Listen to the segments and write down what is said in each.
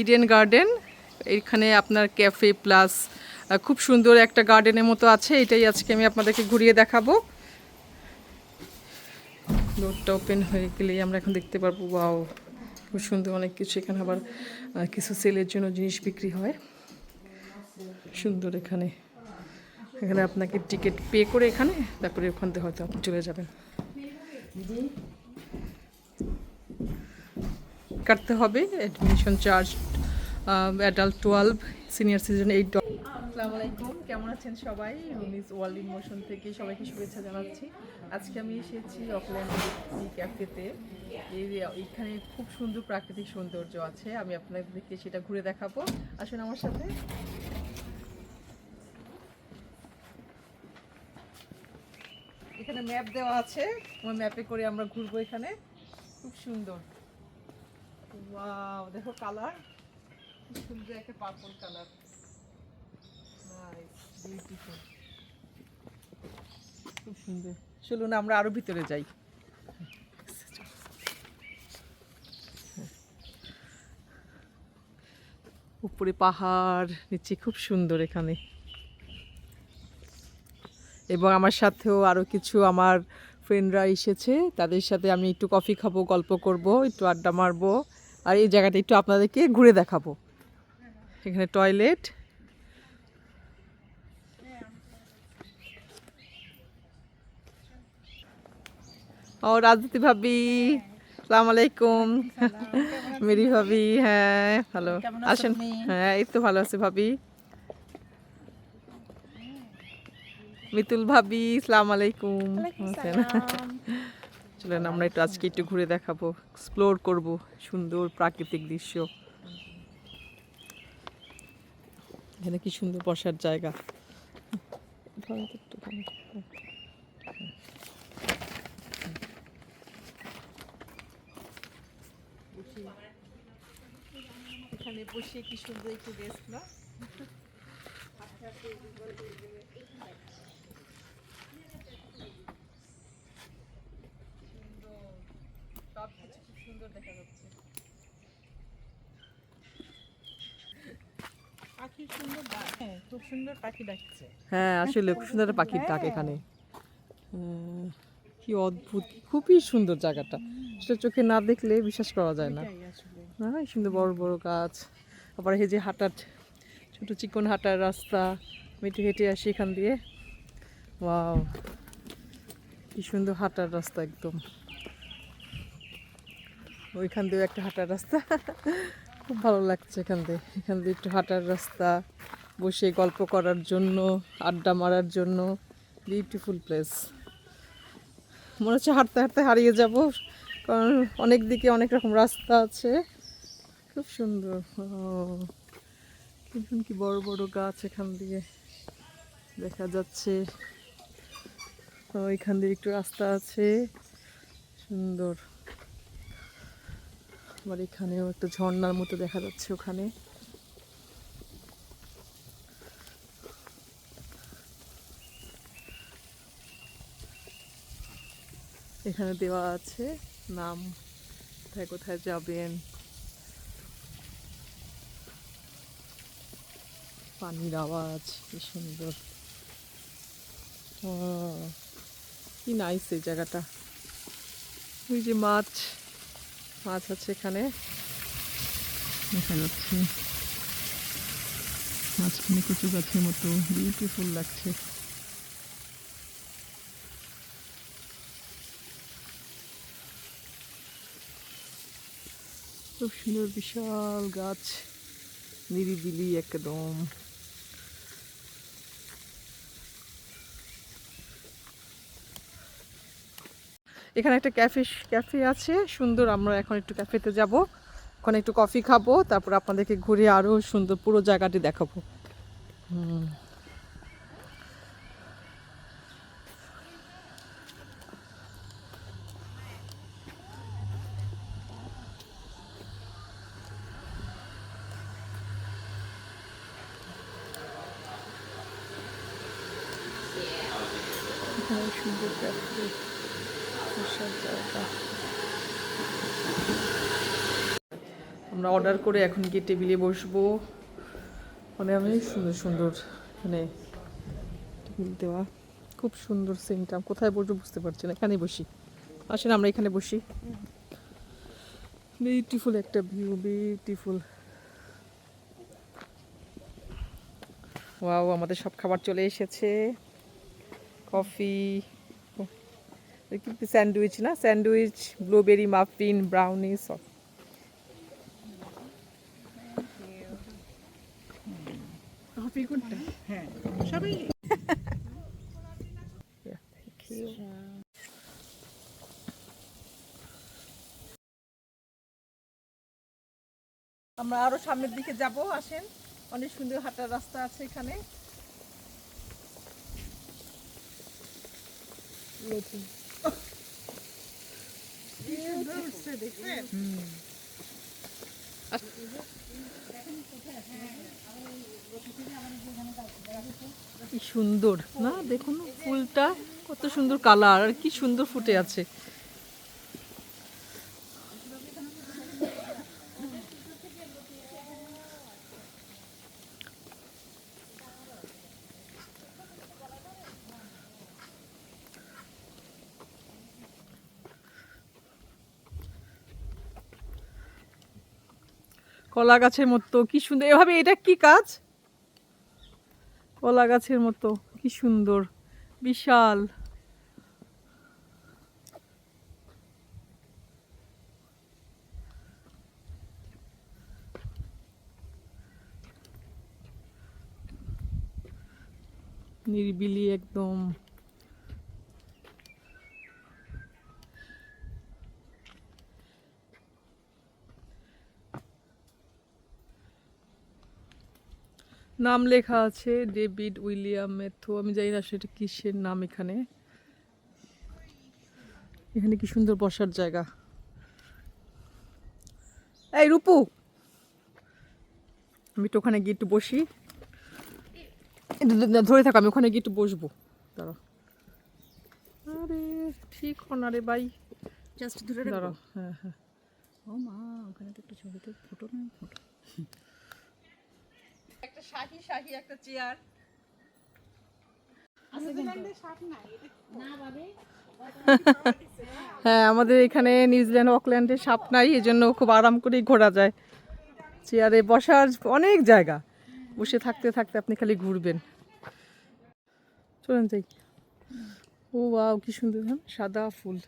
Eden garden এখানে আপনার cafe plus খুব সুন্দর একটা গার্ডেনের মতো আছে, এটাই আজকে আমি আপনাদেরকে ঘুরিয়ে দেখাবো। ডোরটা ওপেন হয়ে গেলেই আমরা এখন দেখতে পারব ওয়াও খুব সুন্দর অনেক কিছু এখানে আবার কিছু সেলের জন্য জিনিস বিক্রি হয়। সুন্দর এখানে। এখানে আপনাকে টিকিট পে করে এখানে, তারপরে ওখান থেকে হয়তো আপনি চলে যাবেন। কাটতে হবে admission charge adult twelve senior citizen eight আসসালামু আলাইকুম, কেমন আছেন সবাই? রুমিজ ওয়ার্ল্ড ইন মোশন থেকে সবাইকে শুভেচ্ছা জানাচ্ছি। আজকে আমি এসেছি অকল্যান্ডের এই ক্যাফেতে এখানে খুব সুন্দর প্রাকৃতিক সৌন্দর্য আছে, আমি আপনাদেরকে সেটা ঘুরে দেখাবো। আসুন আমার সাথে। এখানে ম্যাপ দেওয়া আছে, ওই ম্যাপে করে আমরা ঘুরবো এখানে। খুব সুন্দর। দেখো কালার সুন্দর একটা পার্পল কালার খুব সুন্দর। চলুন আমরা আরও ভিতরে যাই। উপরে পাহাড়, নিচে খুব সুন্দর এখানে। এবং আমার সাথেও আরও কিছু আমার ফ্রেন্ডরা এসেছে। তাদের সাথে আমি একটু কফি খাব, গল্প করব, একটু আড্ডা মারবো। আর এই জায়গাটা একটু আপনাদেরকে ঘুরে দেখাবো। এখানে টয়লেট। ও রাজনীতি ভাবি সালাম আলাইকুম। মেরি ভাবি হ্যাঁ ভালো। আসেন। হ্যাঁ এই তো ভালো আছে ভাবি। মিতুল ভাবি সালাম আলাইকুম? চলেন, আমরা একটু আজকে একটু ঘুরে দেখাবো এক্সপ্লোর করব সুন্দর প্রাকৃতিক দৃশ্য। এখানে কি সুন্দর বসার জায়গা। বসে কি সুন্দর একটু না সব কিছু খুব সুন্দর দেখা যাচ্ছে। পাখি সুন্দর ডাক হ্যাঁ খুব সুন্দর পাখি ডাকছে। হ্যাঁ আসলে খুব সুন্দর পাখির ডাক এখানে। হ্যাঁ, কি অদ্ভুত খুবই সুন্দর জায়গাটা। সেটা চোখে না দেখলে বিশ্বাস করা যায় না। এই সুন্দর বড় বড় গাছ। আবার এই যে হাঁটার ছোট চিকন হাঁটার রাস্তা। একটু হেঁটে আসি এখান দিয়ে। ওয়াও কি সুন্দর হাঁটার রাস্তা একদম। ওইখান দিয়েও একটা হাঁটার রাস্তা। খুব ভালো লাগছে এখান দিয়ে। এখান দিয়ে একটু হাঁটার রাস্তা, বসে গল্প করার জন্য, আড্ডা মারার জন্য। বিউটিফুল প্লেস মনে হচ্ছে হাঁটতে হাঁটতে হারিয়ে যাব, কারণ অনেক দিকে অনেক রকম রাস্তা আছে। খুব সুন্দর। দেখুন কি বড় বড় গাছ এখান দিয়ে দেখা যাচ্ছে। তো এখান দিয়ে একটু রাস্তা আছে। সুন্দর। আবার এখানেও একটা ঝর্ণার মতো দেখা যাচ্ছে ওখানে। এখানে দেওয়া আছে নাম, কোথায় কোথায় যাবেন। পানির আওয়াজ, কি সুন্দর। কি নাইস এই জায়গাটা। ওই যে মাছ মাছ আছে এখানে। দেখা যাচ্ছে। মাঝখানে কচু গাছের মতো বিউটিফুল লাগছে। খুব সুন্দর বিশাল গাছ। নিরিবিলি একদম। এখানে একটা ক্যাফে ক্যাফে আছে, সুন্দর। আমরা এখন একটু ক্যাফেতে যাব। ওখানে একটু কফি খাব, তারপর আপনাদেরকে ঘুরে আরও সুন্দর পুরো জায়গাটি দেখাবো। হুম। এখানে সুন্দর ক্যাফে বসার জায়গা আমরা অর্ডার করে এখন গিয়ে টেবিলে বসবো। মানে অনেক সুন্দর সুন্দর মানে টেবিল দেওয়া। খুব সুন্দর সিনটা কোথায় বসবো বুঝতে পারছি না। এখানে বসি। আসেন, আমরা এখানে বসি। বিউটিফুল একটা ভিউ বিউটিফুল ওয়াও আমাদের সব খাবার চলে এসেছে। কফি স্যান্ডউইচ না? স্যান্ডউইচ ব্লুবেরি মাফিন ব্রাউনি সব। হ্যাঁ সবই আমরা আরও সামনের দিকে যাব আসেন। অনেক সুন্দর হাঁটার রাস্তা আছে এখানে। দেখছেন কি সুন্দর না? দেখুন ফুলটা কত সুন্দর কালার আর কি সুন্দর ফুটে আছে। কলা গাছের মতো, কি সুন্দর। এভাবে এটা কি কাজ? কলা গাছের মতো, কি সুন্দর, বিশাল। নিরিবিলি একদম। নাম লেখা আছে ডেভিড উইলিয়াম মেথু আমি জানি না সেটা কিসের নাম এখানে। এখানে কি সুন্দর বসার জায়গা। এই রূপু! আমি একটু ওখানে গিয়ে একটু বসি। ধরে থাকো আমি ওখানে গিয়ে একটু বসবো। দাঁড়াও আরে ঠিক না রে ভাই জাস্ট ধরে হ্যাঁ হ্যাঁ। ও মা ওখানে তো একটা ছবিতে ফটো না ফটো একটা শাহি শাহি একটা চেয়ার। হ্যাঁ আমাদের এখানে নিউজিল্যান্ড, অকল্যান্ডে সাপ নাই এই জন্য খুব আরাম করেই ঘোরা যায়। চেয়ারে বসার অনেক জায়গা। বসে থাকতে থাকতে আপনি খালি ঘুরবেন। চলেন যাই। ও বাও কি সুন্দর হ্যাঁ? সাদা ফুল।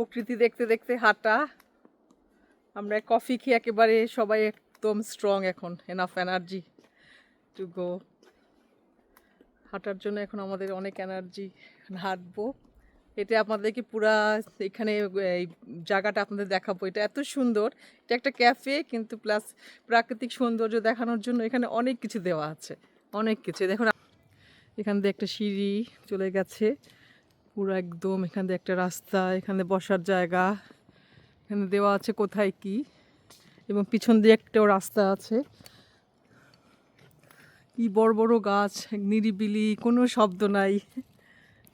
প্রকৃতি দেখতে দেখতে হাঁটা। আমরা কফি খেয়ে একেবারে সবাই একদম স্ট্রং এখন এনাফ এনার্জি টু গো হাঁটার জন্য এখন আমাদের অনেক এনার্জি হাঁটবো। এটা আপনাদেরকে পুরা এখানে, এই জায়গাটা আপনাদের দেখাবো। এটা এত সুন্দর। এটা একটা ক্যাফে কিন্তু প্লাস প্রাকৃতিক সৌন্দর্য দেখানোর জন্য এখানে অনেক কিছু দেওয়া আছে। অনেক কিছু। দেখুন, এখান দিয়ে একটা সিঁড়ি চলে গেছে। পুরো একদম এখান দিয়ে একটা রাস্তা, এখানে বসার জায়গা, এখানে দেওয়া আছে কোথায় কি এবং পিছন দিয়ে একটাও রাস্তা আছে। কি বড় বড় গাছ নিরিবিলি, কোনো শব্দ নাই।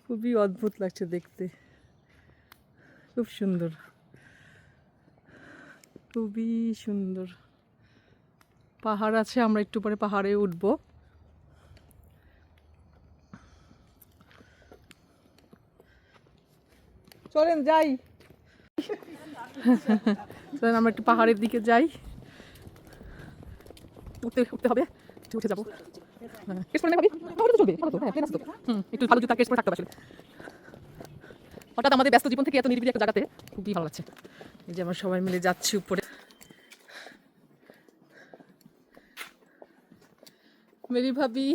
খুবই অদ্ভুত লাগছে দেখতে। খুব সুন্দর। খুবই সুন্দর। পাহাড় আছে, আমরা একটু পরে পাহাড়ে উঠবো। চলেন যাই। চলেন আমরা একটু পাহাড়ের দিকে যাই। উঠতে উঠতে হবে। উঠে যাব। হ্যাঁ, হ্যাঁ, একটু ভালো জুতা কেস পরে থাকতে আসলে। হঠাৎ আমাদের ব্যস্ত জীবন থেকে এত নিরিবিলি একটা জায়গাতে খুবই ভালো লাগছে। এই যে আমরা সবাই মিলে যাচ্ছি উপরে। মেরি ভাবি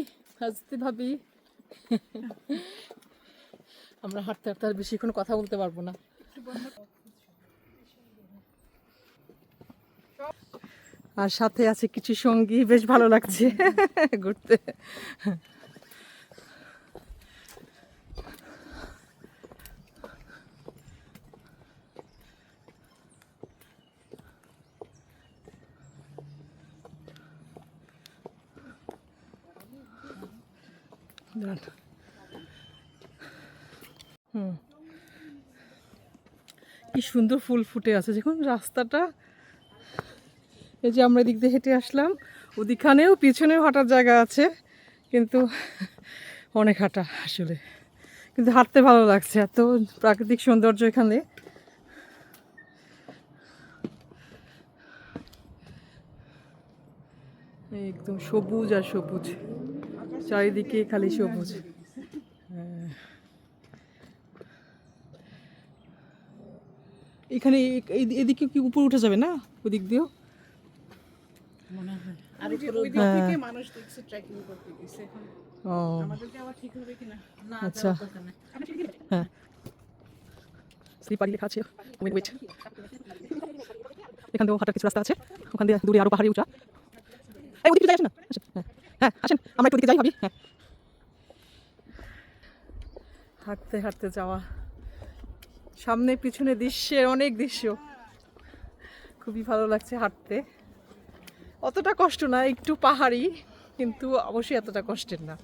হাসতে ভাবি। আমরা হাঁটতে হাঁটতে আর বেশিক্ষণ কথা বলতে পারব না আর সাথে আছে কিছু সঙ্গী, বেশ ভালো লাগছে ঘুরতে। হুম। কি সুন্দর ফুল ফুটে আছে, দেখুন রাস্তাটা। এই যে আমরা এদিক দিয়ে হেঁটে আসলাম, ওদিকখানেও পিছনেও হাঁটার জায়গা আছে, কিন্তু অনেক হাঁটা আসলে। কিন্তু হাঁটতে ভালো লাগছে, এত প্রাকৃতিক সৌন্দর্য এখানে। একদম সবুজ আর সবুজ, চারিদিকে খালি সবুজ। এখানে এই- এদিকে কি উপরে উঠে যাবে না? ওদিক দিয়েও? মনে ওই দিক থেকে মানুষ দেখছে ট্রেকিং করতে গেছে। এখন ও। আমাদেরকে আবার ঠিক হবে কিনা? না আচ্ছা। হ্যাঁ। স্লিপারি লেখা আছে। ওয়েট ওয়েট এখান দিয়েও হাঁটার কিছু রাস্তা আছে। ওখান দিয়ে দূরে আরও পাহাড়ি উঁচা। এই ওদিকে যাই আসেন না? হ্যাঁ হ্যাঁ আসেন। আমরা একটু ওদিকে যাই ভাবি। হ্যাঁ। হাঁটতে হাঁটতে যাওয়া। সামনে পিছনে দৃশ্যের অনেক দৃশ্য। খুবই ভালো লাগছে হাঁটতে। অতটা কষ্ট না, একটু পাহাড়ি, কিন্তু অবশ্যই এতটা কষ্টের না।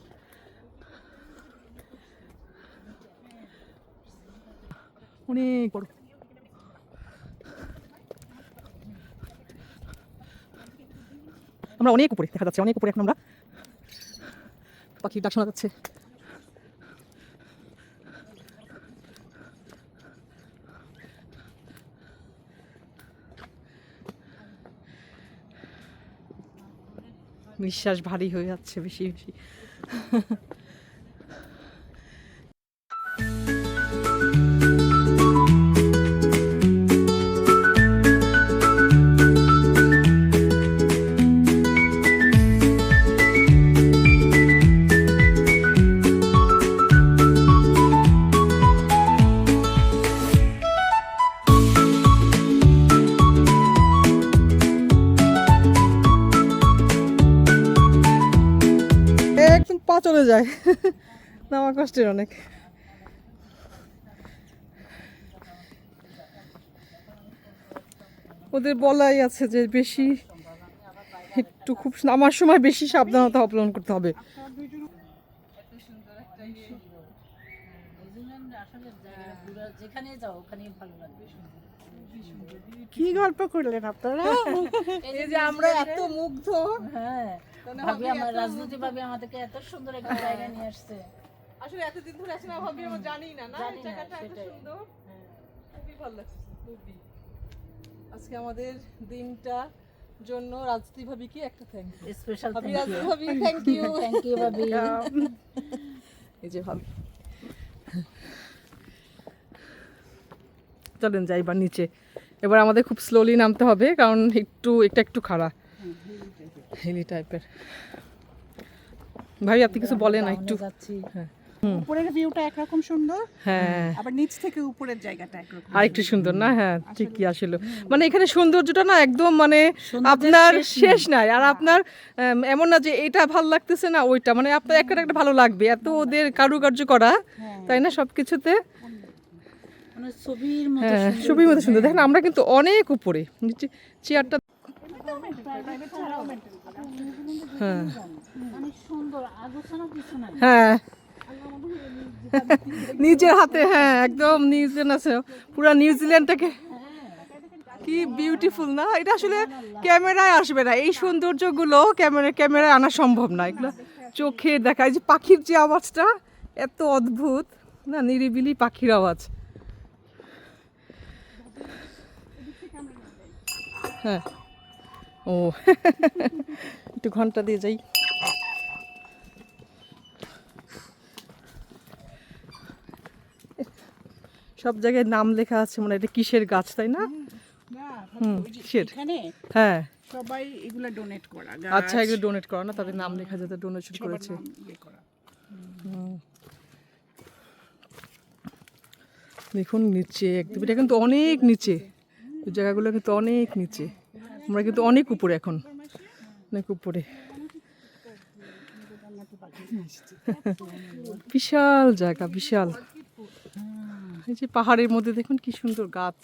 অনেক বড়। আমরা অনেক উপরে, দেখা যাচ্ছে অনেক উপরে এখন আমরা। পাখির ডাক শোনা যাচ্ছে। নিঃশ্বাস ভারী হয়ে যাচ্ছে বেশি বেশি। চলে যায়। নামা কষ্টের অনেক। ওদের বলাই আছে যে বেশি একটু খুব নামার সময় বেশি সাবধানতা অবলম্বন করতে হবে। নিউজিল্যান্ড আসলে জায়গাটা পুরো যেখানে যাও ওখানেই ভালো লাগবে কি গল্প করলেন আপনারা? এই যে আমরা এত মুগ্ধ। হ্যাঁ। ভাবি আমার রাজনীতি ভাবি আমাদেরকে এত সুন্দর একটা জায়গায় নিয়ে আসছে। আসলে এতদিন ধরে না ভাবি আমরা জানি না না? জায়গাটা এত সুন্দর। খুবই ভালো লাগছে খুবই। আজকে আমাদের দিনটা জন্য রাজনীতি ভাবি কি একটা থ্যাংক ইউ স্পেশাল ভাবি রাজনীতি ভাবি থ্যাংক ইউ থ্যাংক ইউ ভাবি। এই যে ভাবি। চলেন যাই এবার নিচে। এবার আমাদের খুব স্লোলি নামতে হবে কারণ একটু এটা একটু খাড়া হিলি টাইপের। ভাই আপনি কিছু বলেন না একটু। যাচ্ছি। উপরের ভিউটা একরকম সুন্দর হ্যাঁ। আবার নিচ থেকে উপরের জায়গাটা একরকম। আর একটু সুন্দর না? হ্যাঁ ঠিকই আসলে। মানে এখানে সৌন্দর্যটা না একদম মানে আপনার শেষ নাই। আর আপনার এমন না যে এটা ভালো লাগতেছে না ওইটা। মানে আপনার একটা একটা ভালো লাগবে। এত ওদের কারুকার্য করা তাই না? সব কিছুতে মানে ছবির মতো হ্যাঁ সুন্দর দেখেন আমরা কিন্তু অনেক উপরে। চেয়ারটা হ্যাঁ। নাই। হ্যাঁ। নিজের হাতে হ্যাঁ একদম নিউজিল্যান্ড আছে। পুরো নিউজিল্যান্ডটাকে। কি বিউটিফুল না? এটা আসলে ক্যামেরায় আসবে না। এই সৌন্দর্যগুলো ক্যামেরা ক্যামেরায় আনা সম্ভব না। এগুলো চোখের দেখা। এই যে পাখির যে আওয়াজটা এত অদ্ভুত। না নিরিবিলি পাখির আওয়াজ। হ্যাঁ। ও। একটু ঘণ্টা দিয়ে যাই। সব জায়গায় নাম লেখা আছে মানে এটা কিসের গাছ তাই না? হুম কিসের? হ্যাঁ। সবাই এগুলা ডোনেট করা আচ্ছা এগুলো ডোনেট করা না? তাদের নাম লেখা যাতে ডোনেশন করেছে। ইয়ে দেখুন নিচে একদম এটা কিন্তু অনেক নিচে। ওই জায়গাগুলো কিন্তু অনেক নিচে। আমরা কিন্তু অনেক উপরে এখন। অনেক উপরে। বিশাল জায়গা, বিশাল। এই যে পাহাড়ের মধ্যে দেখুন কি সুন্দর গাছ।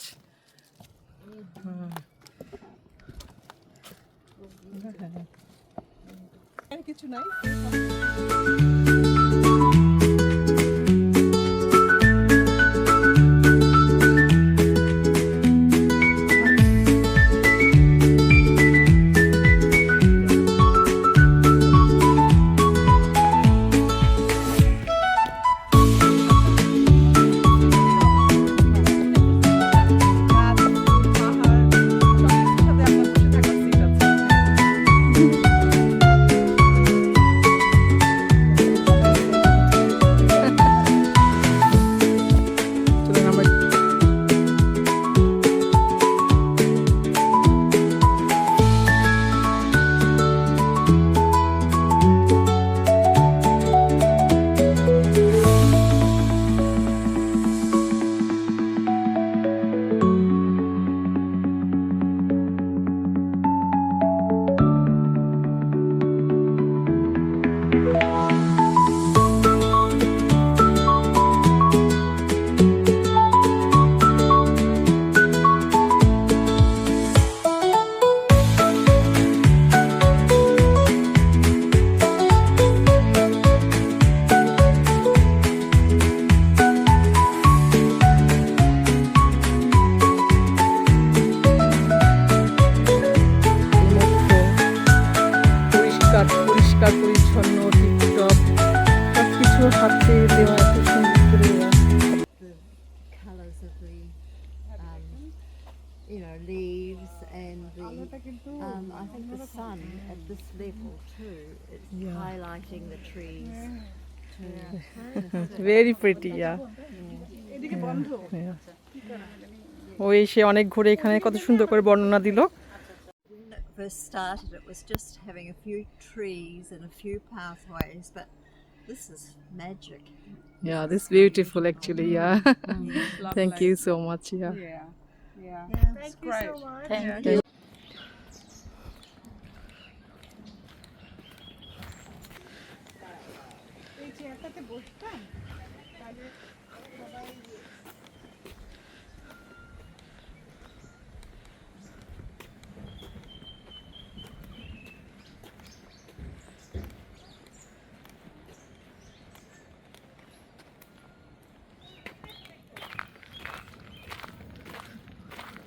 হ্যাঁ। কিছু নাই। highlighting the trees. Very pretty yeah এদিকে বন্ধ ও এসে অনেক ঘুরে এখানে কত সুন্দর করে বর্ণনা দিল When it first started, it was just having a few trees and a few pathways, but this is magic. Yeah this beautiful actually yeah thank you so much yeah Yeah, yeah. Yeah. It's great. Thank you এই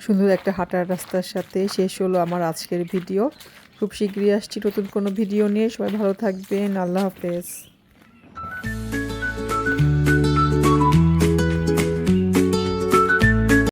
সুন্দর একটা হাঁটার রাস্তার সাথে শেষ হলো আমার আজকের ভিডিও। খুব শীঘ্রই আসছি নতুন কোনো ভিডিও নিয়ে। সবাই ভালো থাকবেন। আল্লাহ হাফেজ।